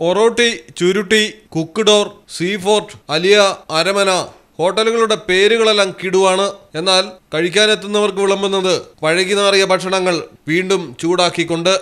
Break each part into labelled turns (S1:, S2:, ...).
S1: ഒറോട്ടി ചുരുട്ടി കുക്ക്ഡോർ സീഫോർട്ട് അലിയ അരമന ഹോട്ടലുകളുടെ പേരുകളെല്ലാം കിടുവാണ്. എന്നാൽ കഴിക്കാനെത്തുന്നവർക്ക് വിളമ്പുന്നത് പഴകിനാറിയ ഭക്ഷണങ്ങൾ വീണ്ടും ചൂടാക്കിക്കൊണ്ട്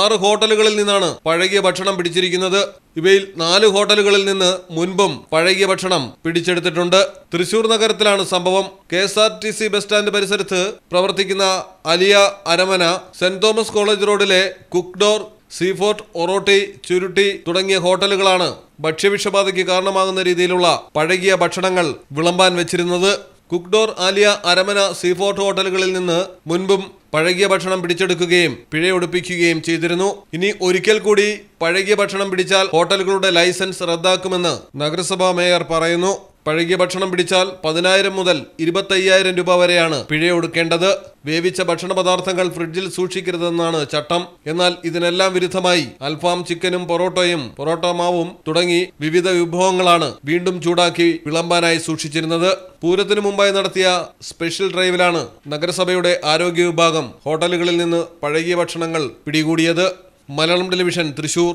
S1: ആറ് ഹോട്ടലുകളിൽ നിന്നാണ് പഴകിയ ഭക്ഷണം പിടിച്ചിരിക്കുന്നത്. ഇവയിൽ നാല് ഹോട്ടലുകളിൽ നിന്ന് മുൻപും പഴകിയ ഭക്ഷണം പിടിച്ചെടുത്തിട്ടുണ്ട്. തൃശൂർ നഗരത്തിലാണ് സംഭവം. K S R T C bus stand പരിസരത്ത് പ്രവർത്തിക്കുന്ന Aliya Aramana Saint Thomas college റോഡിലെ കുക്ക്ഡോർ സീഫോർട്ട് ഒറോട്ടി ചുരുട്ടി തുടങ്ങിയ ഹോട്ടലുകളാണ് ഭക്ഷ്യവിഷബാധയ്ക്ക് കാരണമാകുന്ന രീതിയിലുള്ള പഴകിയ ഭക്ഷണങ്ങൾ വിളമ്പാൻ വെച്ചിരുന്നത്. കുക്ഡോർ ആലിയ അരമന സീഫോർട്ട് ഹോട്ടലുകളിൽ നിന്ന് മുൻപും പഴകിയ ഭക്ഷണം പിടിച്ചെടുക്കുകയും പിഴയൊടുപ്പിക്കുകയും ചെയ്തിരുന്നു. ഇനി ഒരിക്കൽ കൂടി പഴകിയ ഭക്ഷണം പിടിച്ചാൽ ഹോട്ടലുകളുടെ ലൈസൻസ് റദ്ദാക്കുമെന്ന് നഗരസഭാ മേയർ പറയുന്നു. പഴകിയ ഭക്ഷണം പിടിച്ചാൽ പതിനായിരം മുതൽ ഇരുപത്തയ്യായിരം രൂപ വരെയാണ് പിഴയൊടുക്കേണ്ടത്. വേവിച്ച ഭക്ഷണ പദാർത്ഥങ്ങൾ ഫ്രിഡ്ജിൽ സൂക്ഷിക്കരുതെന്നാണ് ചട്ടം. എന്നാൽ ഇതിനെല്ലാം വിരുദ്ധമായി അൽഫാം ചിക്കനും പൊറോട്ടയും പൊറോട്ട മാവും തുടങ്ങി വിവിധ വിഭവങ്ങളാണ് വീണ്ടും ചൂടാക്കി വിളമ്പാനായി സൂക്ഷിച്ചിരുന്നത്. പൂരത്തിനു മുമ്പായി നടത്തിയ സ്പെഷ്യൽ ഡ്രൈവിലാണ് നഗരസഭയുടെ ആരോഗ്യ വിഭാഗം ഹോട്ടലുകളിൽ നിന്ന് പഴകിയ ഭക്ഷണങ്ങൾ പിടികൂടിയത്. മലയാളം ടെലിവിഷൻ തൃശൂർ.